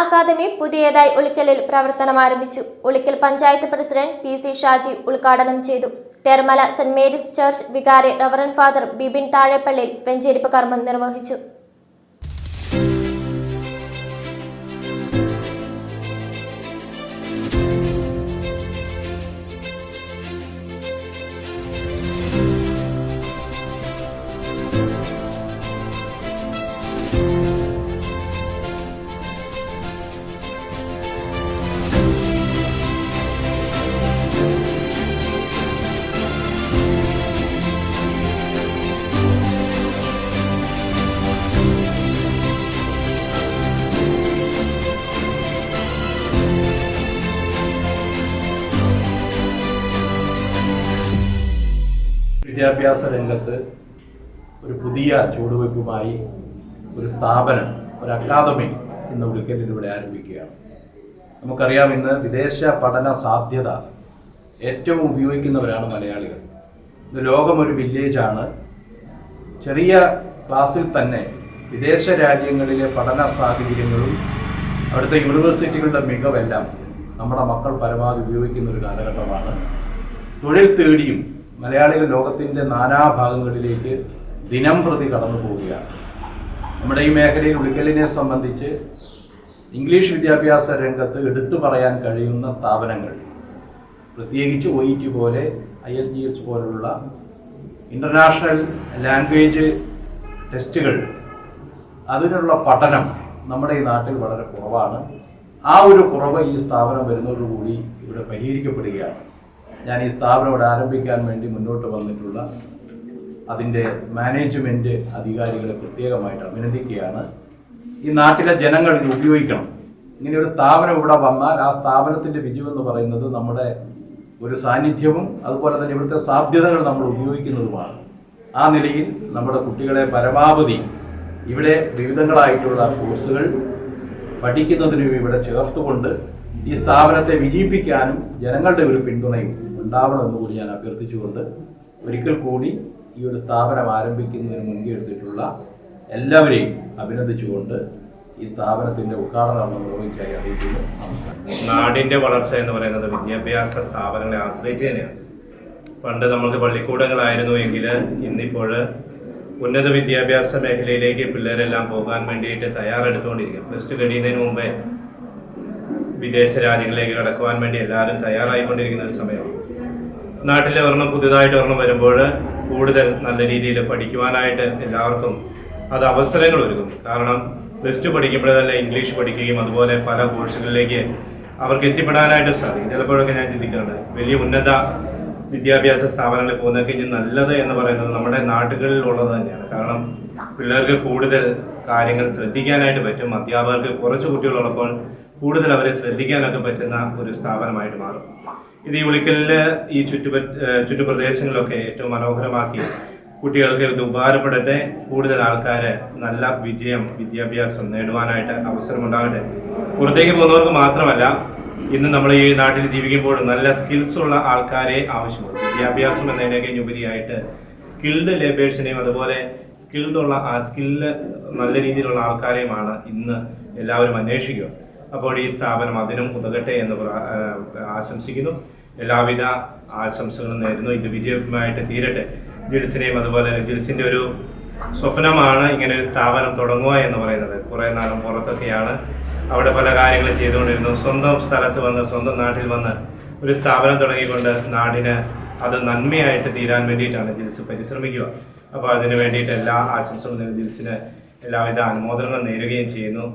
Academy പുതിയതായി ഉളിക്കലിൽ പ്രവർത്തനം ആരംഭിച്ചു. Ulikkal panchayat president P C Shaji ഉദ്ഘാടനം ചെയ്തു. തെർമല സെന്റ് മേരീസ് ചർച്ച് വികാരി റവറൻ ഫാദർ ബിബിൻ താഴെപ്പള്ളിയിൽ വെഞ്ചരിപ്പ് കർമ്മം നിർവഹിച്ചു. വിദ്യാഭ്യാസ രംഗത്ത് ഒരു പുതിയ ചുവടുവയ്പ്പുമായി ഒരു സ്ഥാപനം ഒരു അക്കാദമി ഇന്ന് ഉടുക്കലിൽ ഇവിടെ ആരംഭിക്കുകയാണ്. നമുക്കറിയാം ഇന്ന് വിദേശ പഠന സാധ്യത ഏറ്റവും ഉപയോഗിക്കുന്നവരാണ് മലയാളികൾ. ഇന്ന് ലോകം ഒരു വില്ലേജാണ്. ചെറിയ ക്ലാസ്സിൽ തന്നെ വിദേശ രാജ്യങ്ങളിലെ പഠന സാഹചര്യങ്ങളും അവിടുത്തെ യൂണിവേഴ്സിറ്റികളുടെ മികവെല്ലാം നമ്മുടെ മക്കൾ പരമാവധി ഉപയോഗിക്കുന്ന ഒരു കാലഘട്ടമാണ്. തൊഴിൽ തേടിയും മലയാളികൾ ലോകത്തിന്റെ നാനാഭാഗങ്ങളിലേക്ക് ദിനം പ്രതി കടന്നു പോവുകയാണ്. നമ്മുടെ ഈ മേഖലയിൽ ഉളിക്കലിനെ സംബന്ധിച്ച് ഇംഗ്ലീഷ് വിദ്യാഭ്യാസ രംഗത്ത് എടുത്തു പറയാൻ കഴിയുന്ന സ്ഥാപനങ്ങൾ പ്രത്യേകിച്ച് ഒ ഇ ടി പോലെ ഐ എൽ ജി എസ് പോലുള്ള ഇന്റർനാഷണൽ ലാംഗ്വേജ് ടെസ്റ്റുകൾ അതിനുള്ള പഠനം നമ്മുടെ ഈ നാട്ടിൽ വളരെ കുറവാണ്. ആ ഒരു കുറവ് ഈ സ്ഥാപനം വരുന്നതോടുകൂടി ഇവിടെ പരിഹരിക്കപ്പെടുകയാണ്. ഞാൻ ഈ സ്ഥാപനം ഇവിടെ ആരംഭിക്കാൻ വേണ്ടി മുന്നോട്ട് വന്നിട്ടുള്ള അതിന്റെ മാനേജ്മെന്റ് അധികാരികളെ പ്രത്യേകമായിട്ട് അഭിനന്ദിക്കുകയാണ്. ഈ നാട്ടിലെ ജനങ്ങൾ ഇത് ഉപയോഗിക്കണം. ഇങ്ങനെ ഒരു സ്ഥാപനം ഇവിടെ വന്നാൽ ആ സ്ഥാപനത്തിന്റെ വിജയം എന്ന് പറയുന്നത് നമ്മുടെ ഒരു സാന്നിധ്യവും അതുപോലെ തന്നെ ഇവിടുത്തെ സാധ്യതകൾ നമ്മൾ ഉപയോഗിക്കുന്നതുമാണ്. ആ നിലയിൽ നമ്മുടെ കുട്ടികളെ പരമാവധി ഇവിടെ വിവിധങ്ങളായിട്ടുള്ള കോഴ്സുകൾ പഠിക്കുന്നതിനും ഇവിടെ ചേർത്തുകൊണ്ട് ഈ സ്ഥാപനത്തെ വിജയിപ്പിക്കാനും ജനങ്ങളുടെ ഒരു പിന്തുണയും ഉണ്ടാവണമെന്ന് കൂടി ഞാൻ അഭ്യർത്ഥിച്ചുകൊണ്ട് ഒരിക്കൽ കൂടി ഈ ഒരു സ്ഥാപനം ആരംഭിക്കുന്നതിന് മുൻകൈ എടുത്തിട്ടുള്ള എല്ലാവരെയും അഭിനന്ദിച്ചുകൊണ്ട് ഈ സ്ഥാപനത്തിന്റെ ഉദ്ഘാടനം നിർവഹിച്ചായി അറിയിക്കുന്നു. നമസ്കാരം. നാടിന്റെ വളർച്ച എന്ന് പറയുന്നത് വിദ്യാഭ്യാസ സ്ഥാപനങ്ങളെ ആശ്രയിച്ച് തന്നെയാണ് പണ്ട് നമുക്ക് പള്ളിക്കൂടങ്ങളായിരുന്നു എങ്കിൽ ഇന്നിപ്പോൾ ഉന്നത വിദ്യാഭ്യാസ മേഖലയിലേക്ക് പിള്ളേരെല്ലാം പോകാൻ വേണ്ടിയിട്ട് തയ്യാറെടുത്തുകൊണ്ടിരിക്കുക പ്ലസ് ടു കഴിയുന്നതിന് മുമ്പേ വിദേശ രാജ്യങ്ങളിലേക്ക് കടക്കുവാൻ വേണ്ടി എല്ലാവരും തയ്യാറായിക്കൊണ്ടിരിക്കുന്ന ഒരു സമയമാണ്. നാട്ടിൽ ഒരെണ്ണം പുതിയതായിട്ട് ഒരെണ്ണം വരുമ്പോൾ കൂടുതൽ നല്ല രീതിയിൽ പഠിക്കുവാനായിട്ട് എല്ലാവർക്കും അത് അവസരങ്ങൾ ഒരുക്കുന്നു. കാരണം പ്ലസ് ടു പഠിക്കുമ്പോൾ തന്നെ ഇംഗ്ലീഷ് പഠിക്കുകയും അതുപോലെ പല കോഴ്സുകളിലേക്ക് അവർക്ക് എത്തിപ്പെടാനായിട്ട് സാധിക്കും. ചിലപ്പോഴൊക്കെ ഞാൻ ചിന്തിക്കാറുണ്ട് വലിയ ഉന്നത വിദ്യാഭ്യാസ സ്ഥാപനങ്ങളിൽ പോകുന്നതൊക്കെ ഇനി നല്ലത് എന്ന് പറയുന്നത് നമ്മുടെ നാട്ടുകളിൽ ഉള്ളത് തന്നെയാണ്. കാരണം പിള്ളേർക്ക് കൂടുതൽ കാര്യങ്ങൾ ശ്രദ്ധിക്കാനായിട്ട് പറ്റും. അധ്യാപകർക്ക് കുറച്ച് കുട്ടികളുള്ളപ്പോൾ കൂടുതൽ അവരെ ശ്രദ്ധിക്കാനൊക്കെ പറ്റുന്ന ഒരു സ്ഥാപനമായിട്ട് മാറും. ഇത് ഈ വിളിക്കലിൽ ഈ ചുറ്റുപ ചുറ്റുപ്രദേശങ്ങളൊക്കെ ഏറ്റവും മനോഹരമാക്കി കുട്ടികൾക്ക് ഇത് ഉപകാരപ്പെടട്ടെ. കൂടുതൽ ആൾക്കാർ നല്ല വിജയം വിദ്യാഭ്യാസം നേടുവാനായിട്ട് അവസരമുണ്ടാകട്ടെ. പുറത്തേക്ക് പോകുന്നവർക്ക് മാത്രമല്ല ഇന്ന് നമ്മൾ ഈ നാട്ടിൽ ജീവിക്കുമ്പോൾ നല്ല സ്കിൽസ് ഉള്ള ആൾക്കാരെ ആവശ്യമുള്ളൂ വിദ്യാഭ്യാസം എന്നതിനൊക്കെ ഉപരിയായിട്ട് സ്കിൽഡ് ലേബേഴ്സിനെയും അതുപോലെ സ്കിൽഡ് ഉള്ള സ്കില്ല് നല്ല രീതിയിലുള്ള ആൾക്കാരെയുമാണ് ഇന്ന് എല്ലാവരും അന്വേഷിക്കുക. അപ്പോൾ ഈ സ്ഥാപനം അതിനും ഉതകട്ടെ എന്ന് ആശംസിക്കുന്നു. എല്ലാവിധ ആശംസകളും നേരുന്നു. ഇത് വിജയമായിട്ട് തീരട്ടെ. ജിൽസിനെയും അതുപോലെ ജിൽസിന്റെ ഒരു സ്വപ്നമാണ് ഇങ്ങനെ ഒരു സ്ഥാപനം തുടങ്ങുക എന്ന് പറയുന്നത്. കുറെ നാളും പുറത്തൊക്കെയാണ് അവിടെ പല കാര്യങ്ങളും ചെയ്തുകൊണ്ടിരുന്നു. സ്വന്തം സ്ഥലത്ത് വന്ന് സ്വന്തം നാട്ടിൽ വന്ന് ഒരു സ്ഥാപനം തുടങ്ങിക്കൊണ്ട് നാടിന് അത് നന്മയായിട്ട് തീരാൻ വേണ്ടിയിട്ടാണ് ജിൽസ് പരിശ്രമിക്കുക. അപ്പോൾ അതിന് വേണ്ടിയിട്ട് എല്ലാ ആശംസകളും. ജിൽസിന് എല്ലാവിധ അനുമോദനങ്ങളും നേരുകയും ചെയ്യുന്നു.